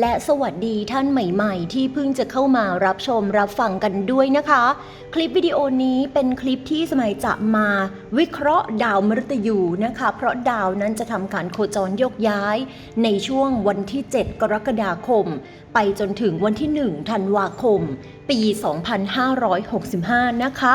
และสวัสดีท่านใหม่ๆ ที่เพิ่งจะเข้ามารับชมรับฟังกันด้วยนะคะ คลิปวิดีโอนี้เป็นคลิปที่สมัยจะมาวิเคราะห์ดาวมฤตยูนะคะ เพราะดาวนั้นจะทำการโคจรโยกย้าย ในช่วงวันที่ 7 กรกฎาคม ไปจนถึงวันที่ 1 ธันวาคม ปี 2565 นะคะ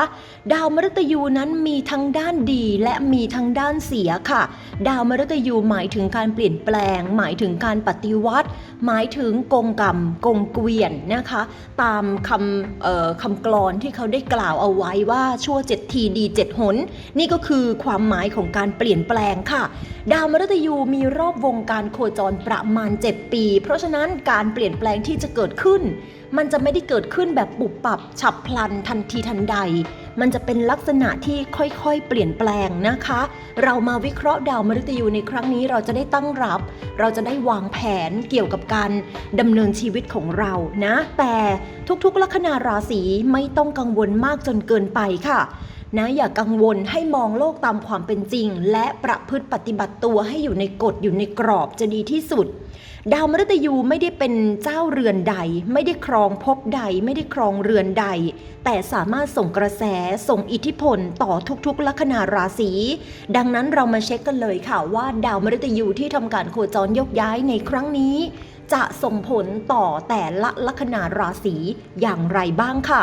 ดาวมฤตยูนั้นมีทั้งด้านดีและมีทั้งด้านเสียค่ะ ดาวมฤตยูหมายถึงการเปลี่ยนแปลง หมายถึงการปฏิวัติ หมายถึงกงกรรมกงเกวียนนะคะ ตามคำคำกลอนที่เขาได้กล่าวเอาไว้ว่าชั่วเจ็ดทีดีเจ็ดหน นี่ก็คือความหมายของการเปลี่ยนแปลงค่ะ ดาวมฤตยูมีรอบวงการโคจรประมาณ 7 ปี เพราะฉะนั้นการเปลี่ยนแปลงที่จะเกิดขึ้น มันจะไม่ได้เกิดขึ้นแบบปุบปับฉับพลันทันทีทันใด มันจะเป็นลักษณะที่ค่อยๆ เปลี่ยนแปลงนะคะ เรามาวิเคราะห์ดาวมฤตยูในครั้งนี้เราจะได้ตั้งรับ เราจะได้วางแผนเกี่ยวกับการดำเนินชีวิตของเรานะ แต่ทุกๆ ลัคนาราศีไม่ต้องกังวลมากจนเกินไปค่ะนะอย่ากังวลให้มองโลกตามความเป็นจริง และประพฤติปฏิบัติตัวให้อยู่ในกฎอยู่ในกรอบจะดีที่สุด ดาวมฤตยูไม่ได้เป็นเจ้าเรือนใด ไม่ได้ครองภพใด ไม่ได้ครองเรือนใด แต่สามารถส่งกระแสส่งอิทธิพลต่อทุกๆลัคนาราศี ดังนั้นเรามาเช็คกันเลยค่ะว่าดาวมฤตยูที่ทำการโคจรยกย้ายในครั้งนี้ จะส่งผลต่อแต่ละลัคนาราศีอย่างไรบ้างค่ะ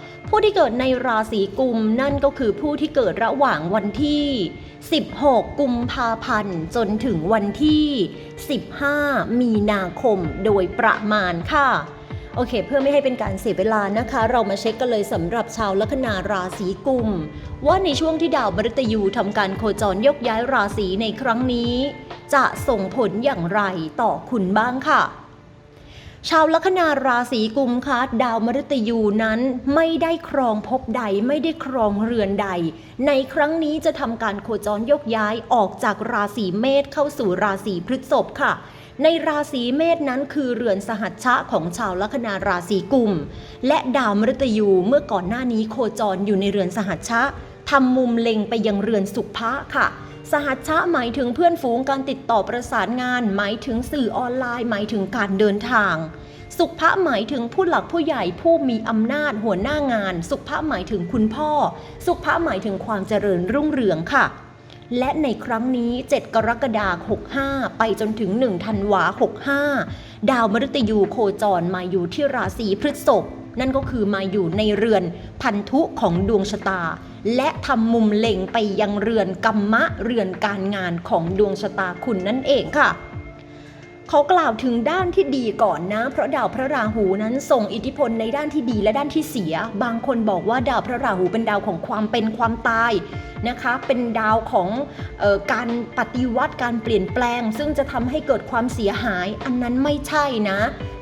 ผู้ที่เกิดในราศีกุมนั่นก็คือผู้ที่เกิดระหว่างวันที่ 16 กุมภาพันธ์จนถึงวันที่ 15 มีนาคมโดยประมาณค่ะโอเค เพื่อไม่ให้เป็นการเสียเวลานะคะ เรามาเช็คกันเลยสำหรับชาวลัคนาราศีกุม ว่าในช่วงที่ดาวมฤตยูทำการโคจรยกย้ายราศีในครั้งนี้ จะส่งผลอย่างไรต่อคุณบ้างค่ะ ชาวลัคนาราศีกุมคะดาวมฤตยูนั้นไม่ได้ครองภพใดไม่ได้ครองเรือนใด ในครั้งนี้จะทำการโคจรยกย้ายออกจากราศีเมษเข้าสู่ราศีพฤษภค่ะ ในราศีเมษนั้นคือเรือนสหัชชะของชาวลัคนาราศีกุม และดาวมฤตยูเมื่อก่อนหน้านี้โคจรอยู่ในเรือนสหัชชะทำมุมเล็งไปยังเรือนสุภะค่ะ สหัชชะหมายถึงเพื่อนฝูงการติดต่อประสานงาน หมายถึงสื่อออนไลน์ หมายถึงการเดินทาง สุภะหมายถึงผู้หลักผู้ใหญ่ผู้มีอำนาจหัวหน้างาน สุภะหมายถึงคุณพ่อ สุภะหมายถึงความเจริญรุ่งเรืองค่ะ และในครั้งนี้ 7 กรกฎาคม 65 ไปจนถึง 1 ธันวา 65 ดาวมฤตยูโคจรมาอยู่ที่ราศีพฤษภนั่นก็คือมาอยู่ในเรือนพันธุของดวงชะตา และทำมุมเล็งไปยังเรือนกรรมะเรือนการงานของดวงชะตาคุณนั่นเองค่ะ เขากล่าวถึงด้านที่ดีก่อนนะ เพราะดาวพระราหูนั้นส่งอิทธิพลในด้านที่ดีและด้านที่เสีย บางคนบอกว่าดาวพระราหูเป็นดาวของความเป็นความตายนะคะ เป็นดาวของออการปฏิวัติการเปลี่ยนแปลง ซึ่งจะทำให้เกิดความเสียหาย อันนั้นไม่ใช่นะ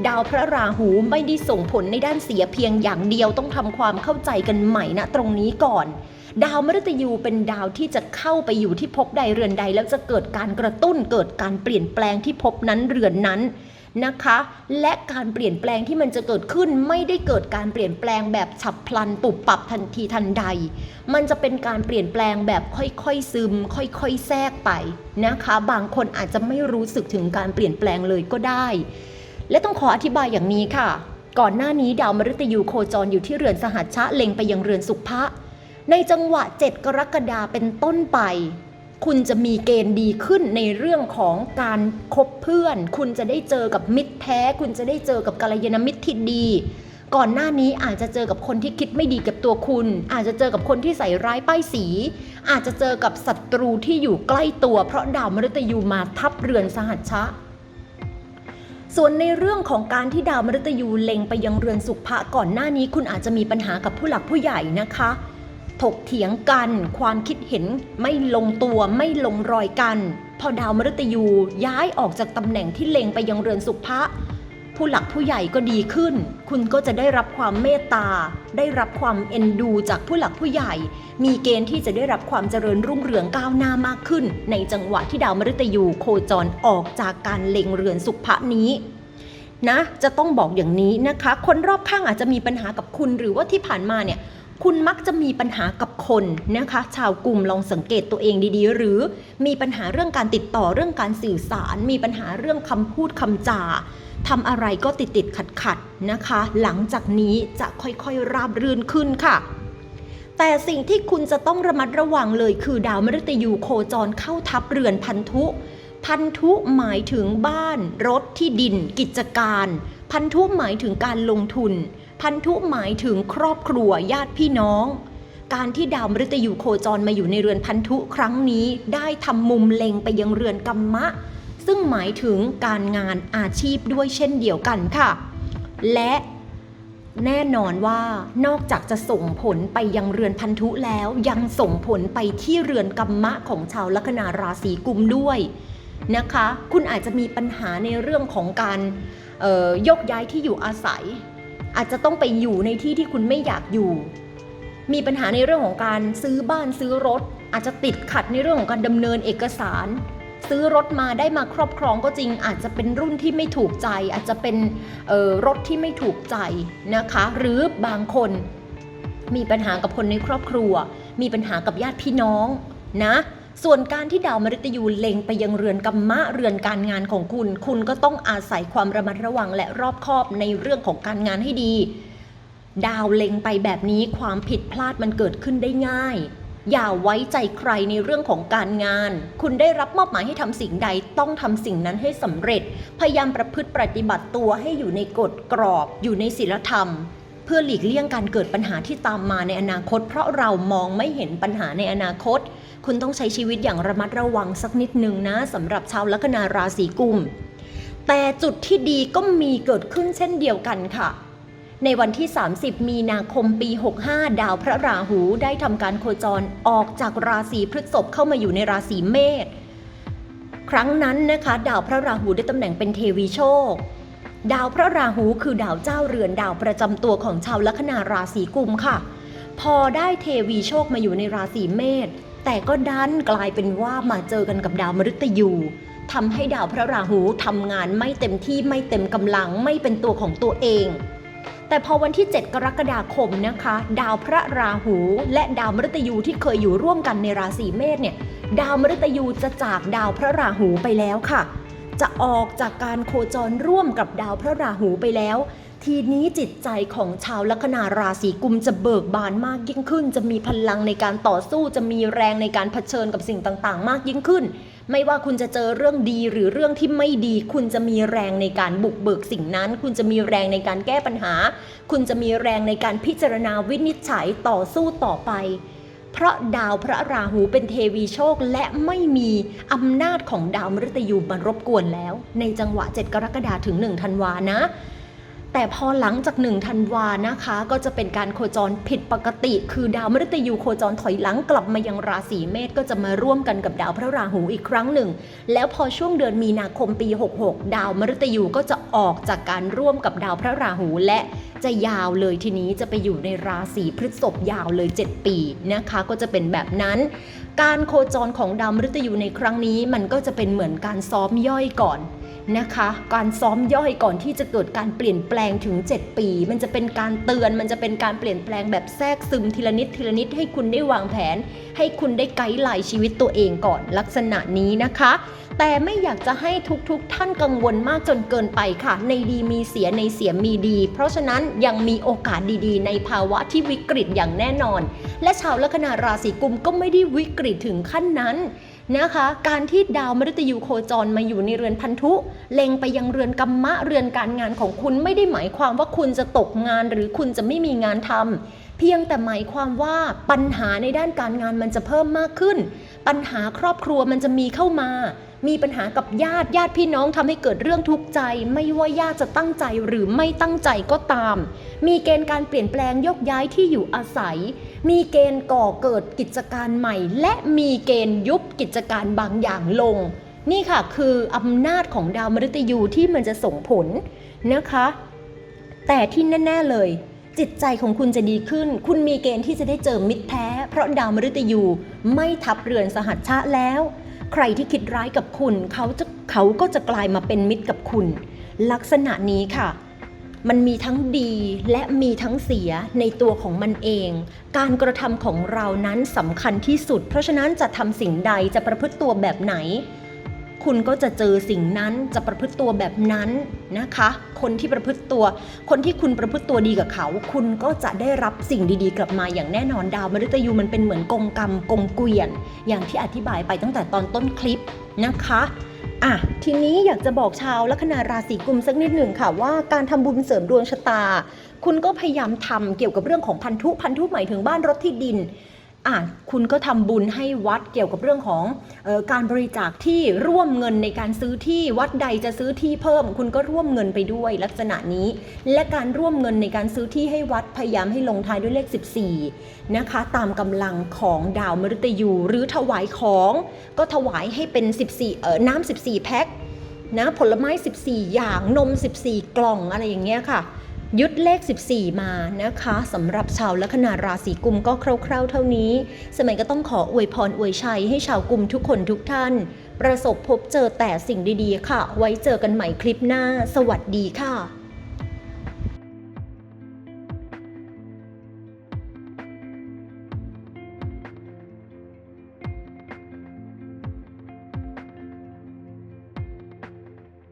ดาวพระราหูไม่ได้ส่งผลในด้านเสียเพียงอย่างเดียวต้องทำความเข้าใจกันใหม่นะตรงนี้ก่อน ดาวมฤตยูเป็นดาวที่จะเข้าไปอยู่ที่ภพใดเรือนใด แล้วจะเกิดการกระตุ้นเกิดการเปลี่ยนแปลงที่ภพนั้นเรือนนั้นนะคะ และการเปลี่ยนแปลงที่มันจะเกิดขึ้นไม่ได้เกิดการเปลี่ยนแปลงแบบฉับพลันปุบปับทันทีทันใด มันจะเป็นการเปลี่ยนแปลงแบบค่อยๆซึม ค่อยๆแทรกไปนะคะ บางคนอาจจะไม่รู้สึกถึงการเปลี่ยนแปลงเลยก็ได้ และต้องขออธิบายอย่างนี้ค่ะ ก่อนหน้านี้ดาวมฤตยูโคจรอยู่ที่เรือนสหัชชะเล็งไปยังเรือนสุภะ ในจังหวะ 7 กรกฎาเป็นต้นไป คุณจะมีเกณฑ์ดีขึ้นในเรื่องของการคบเพื่อน คุณจะได้เจอกับมิตรแท้ คุณจะได้เจอกับกัลยาณมิตรที่ดี ก่อนหน้านี้อาจจะเจอกับคนที่คิดไม่ดีกับตัวคุณ อาจจะเจอกับคนที่ใส่ร้ายป้ายสี อาจจะเจอกับศัตรูที่อยู่ใกล้ตัว เพราะดาวมฤตยูมาทับเรือนสหัชชะส่วนในเรื่องของการที่ดาวมฤตยูเล็งไปยังเรือนสุภะก่อนหน้านี้คุณอาจจะมีปัญหากับผู้หลักผู้ใหญ่นะคะ ถกเถียงกัน ความคิดเห็นไม่ลงตัวไม่ลงรอยกัน พอดาวมฤตยูย้ายออกจากตำแหน่งที่เล็งไปยังเรือนสุภะผู้หลักผู้ใหญ่ก็ดีขึ้น คุณก็จะได้รับความเมตตา ได้รับความเอ็นดูจากผู้หลักผู้ใหญ่ มีเกณฑ์ที่จะได้รับความเจริญรุ่งเรืองก้าวหน้ามากขึ้น ในจังหวะที่ดาวมฤตยูโคจรออกจากการเล็งเรือนสุภะนี้นะจะต้องบอกอย่างนี้นะคะ คนรอบข้างอาจจะมีปัญหากับคุณหรือว่าที่ผ่านมาเนี่ย คุณมักจะมีปัญหากับคนนะคะ ชาวกลุ่มลองสังเกตตัวเองดีๆ หรือมีปัญหาเรื่องการติดต่อเรื่องการสื่อสาร มีปัญหาเรื่องคำพูดคำจาทำอะไรก็ติดติดขัดขัดนะคะ หลังจากนี้จะค่อยๆ ราบรื่นขึ้นค่ะ แต่สิ่งที่คุณจะต้องระมัดระวังเลยคือดาวมฤตยูโคจรเข้าทับเรือนพันธุ พันธุหมายถึงบ้าน รถที่ดิน กิจการ พันธุหมายถึงการลงทุน พันธุหมายถึงครอบครัวญาติพี่น้อง การที่ดาวมฤตยูโคจรมาอยู่ในเรือนพันธุครั้งนี้ ได้ทำมุมเล็งไปยังเรือนกัมมะ ซึ่งหมายถึงการงานอาชีพด้วยเช่นเดียวกันค่ะ และแน่นอนว่านอกจากจะส่งผลไปยังเรือนพันธุแล้วยังส่งผลไปที่เรือนกัมมะของชาวลัคนาราศีกุมด้วยนะคะ คุณอาจจะมีปัญหาในเรื่องของการยกย้ายที่อยู่อาศัย อาจจะต้องไปอยู่ในที่ที่คุณไม่อยากอยู่ มีปัญหาในเรื่องของการซื้อบ้านซื้อรถ อาจจะติดขัดในเรื่องของการดำเนินเอกสาร ซื้อรถมาได้มาครอบครองก็จริง อาจจะเป็นรุ่นที่ไม่ถูกใจ อาจจะเป็นรถที่ไม่ถูกใจนะคะ หรือบางคนมีปัญหากับคนในครอบครัว มีปัญหากับญาติพี่น้องนะ ส่วนการที่ดาวมฤตยูเล็งไปยังเรือนกัมมะเรือนการงานของคุณ คุณก็ต้องอาศัยความระมัดระวังและรอบคอบในเรื่องของการงานให้ดี ดาวเล็งไปแบบนี้ความผิดพลาดมันเกิดขึ้นได้ง่าย อย่าไว้ใจใครในเรื่องของการงาน คุณได้รับมอบหมายให้ทำสิ่งใดต้องทำสิ่งนั้นให้สำเร็จ พยายามประพฤติปฏิบัติตัวให้อยู่ในกฎกรอบ อยู่ในศีลธรรมเพื่อหลีกเลี่ยงการเกิดปัญหาที่ตามมาในอนาคต เพราะเรามองไม่เห็นปัญหาในอนาคต คุณต้องใช้ชีวิตอย่างระมัดระวังสักนิดหนึ่งนะสำหรับชาวลัคนาราศีกุม แต่จุดที่ดีก็มีเกิดขึ้นเช่นเดียวกันค่ะ ในวันที่ 30 มีนาคมปี 65 ดาวพระราหูได้ทำการโคจรออกจากราศีพฤษภเข้ามาอยู่ในราศีเมษครั้งนั้นนะคะ ดาวพระราหูได้ตำแหน่งเป็นเทวีโชคดาวพระราหูคือดาวเจ้าเรือนดาวประจำตัวของชาวลัคนาราศีกุมค่ะ พอได้เทวีโชคมาอยู่ในราศีเมษ แต่ก็ดันกลายเป็นว่ามาเจอกันกับดาวมฤตยูทำให้ดาวพระราหูทำงานไม่เต็มที่ไม่เต็มกำลังไม่เป็นตัวของตัวเอง แต่พอวันที่ 7 กรกฎาคมนะคะ ดาวพระราหู และดาวมฤตยูที่เคยอยู่ร่วมกันในราศีเมษเนี่ย ดาวมฤตยูจะจากดาวพระราหูไปแล้วค่ะ จะออกจากการโคจรร่วมกับดาวพระราหูไปแล้ว ทีนี้จิตใจของชาวลัคนาราศีกุมจะเบิกบานมากยิ่งขึ้น จะมีพลังในการต่อสู้จะมีแรงในการเผชิญกับสิ่งต่างๆ มากยิ่งขึ้น ไม่ว่าคุณจะเจอเรื่องดีหรือเรื่องที่ไม่ดี คุณจะมีแรงในการบุกเบิกสิ่งนั้น คุณจะมีแรงในการแก้ปัญหา คุณจะมีแรงในการพิจารณาวินิจฉัยต่อสู้ต่อไป เพราะดาวพระราหูเป็นเทวีโชคและไม่มีอำนาจของดาวมฤตยูมารบกวนแล้ว ในจังหวะ 7 กรกฎาคมถึง 1 ธันวานะ แต่พอหลังจาก1ธันวานะคะ ก็จะเป็นการโคจรผิดปกติ คือดาวมฤตยูโคจรถอยหลังกลับมายังราศีเมษก็จะมาร่วมกันกับดาวพระราหูอีกครั้งหนึ่ง แล้วพอช่วงเดือนมีนาคมปี 66 ดาวมฤตยูก็จะออกจากการร่วมกับดาวพระราหูและจะยาวเลยทีนี้จะไปอยู่ในราศีพฤษภยาวเลย 7 ปีนะคะ ก็จะเป็นแบบนั้น การโคจรของดาวมฤตยูในครั้งนี้มันก็จะเป็นเหมือนการซ้อมย่อยก่อน นะคะ การซ้อมย่อยก่อนที่จะเกิดการเปลี่ยนแปลงถึง 7 ปี มันจะเป็นการเตือน มันจะเป็นการเปลี่ยนแปลงแบบแทรกซึมทีละนิดทีละนิดให้คุณได้วางแผน ให้คุณได้ไกด์ไลน์ชีวิตตัวเองก่อนลักษณะนี้นะคะ แต่ไม่อยากจะให้ทุกๆทท่านกังวลมากจนเกินไปค่ะ ในดีมีเสียในเสียมีดี เพราะฉะนั้นยังมีโอกาสดีๆ ในภาวะที่วิกฤตอย่างแน่นอน และชาวลัคนาราศีกุมก็ไม่ได้วิกฤตถึงขั้นนั้น นะคะ การที่ดาวมฤตยูโคจรมาอยู่ในเรือนพันธุ เล็งไปยังเรือนกัมมะเรือนการงานของคุณไม่ได้หมายความว่าคุณจะตกงานหรือคุณจะไม่มีงานทำเพียงแต่หมายความว่าปัญหาในด้านการงานมันจะเพิ่มมากขึ้น ปัญหาครอบครัวมันจะมีเข้ามา มีปัญหากับญาติญาติพี่น้องทำให้เกิดเรื่องทุกข์ใจ ไม่ว่าญาติจะตั้งใจหรือไม่ตั้งใจก็ตาม มีเกณฑ์การเปลี่ยนแปลงยกย้ายที่อยู่อาศัย มีเกณฑ์ก่อเกิดกิจการใหม่ และมีเกณฑ์ยุบกิจการบางอย่างลง นี่ค่ะคืออำนาจของดาวมฤตยูที่มันจะส่งผลนะคะ แต่ที่แน่ ๆเลยจิตใจของคุณจะดีขึ้น คุณมีเกณฑ์ที่จะได้เจอมิตรแท้ เพราะดาวมฤตยูไม่ทับเรือนสหัชชะแล้ว ใครที่คิดร้ายกับคุณเขาจะเขาก็จะกลายมาเป็นมิตรกับคุณ ลักษณะนี้ค่ะ มันมีทั้งดีและมีทั้งเสียในตัวของมันเอง การกระทำของเรานั้นสำคัญที่สุด เพราะฉะนั้นจะทำสิ่งใดจะประพฤติตัวแบบไหน คุณก็จะเจอสิ่งนั้นจะประพฤติตัวแบบนั้นนะคะ คนที่ประพฤติตัว คนที่คุณประพฤติตัวดีกับเขา คุณก็จะได้รับสิ่งดีๆ กลับมาอย่างแน่นอนดาวมฤตยูมันเป็นเหมือนกงกรรมกงเกวียน อย่างที่อธิบายไปตั้งแต่ตอนต้นคลิปนะคะอะทีนี้อยากจะบอกชาวลัคนาราศีกุมสักนิดหนึ่งค่ะว่าการทำบุญเสริมดวงชะตา คุณก็พยายามทำเกี่ยวกับเรื่องของพันธุพันธุหมายถึงบ้านรถที่ดิน อะคุณก็ทำบุญให้วัดเกี่ยวกับเรื่องของออการบริจาคที่ร่วมเงินในการซื้อที่วัดใดจะซื้อที่เพิ่ม คุณก็ร่วมเงินไปด้วยลักษณะนี้ และการร่วมเงินในการซื้อที่ให้วัดพยายามให้ลงท้ายด้วยเลข 14นะคะตามกำลังของดาวมฤตยูหรือถวายของ ก็ถวายให้เป็น 14เออน้ำ14 แพ็คนะผลไม้ 14 อย่างนม 14 กล่องอะไรอย่างเงี้ยค่ะ ยึดเลข 14 มานะคะสำหรับชาวลัคนาราศีกุมก็คร่าวๆเท่านี้ สมัยก็ต้องขออวยพรอวยชัยให้ชาวกุมทุกคนทุกท่าน ประสบพบเจอแต่สิ่งดีๆ ค่ะ ไว้เจอกันใหม่คลิปหน้า สวัสดีค่ะ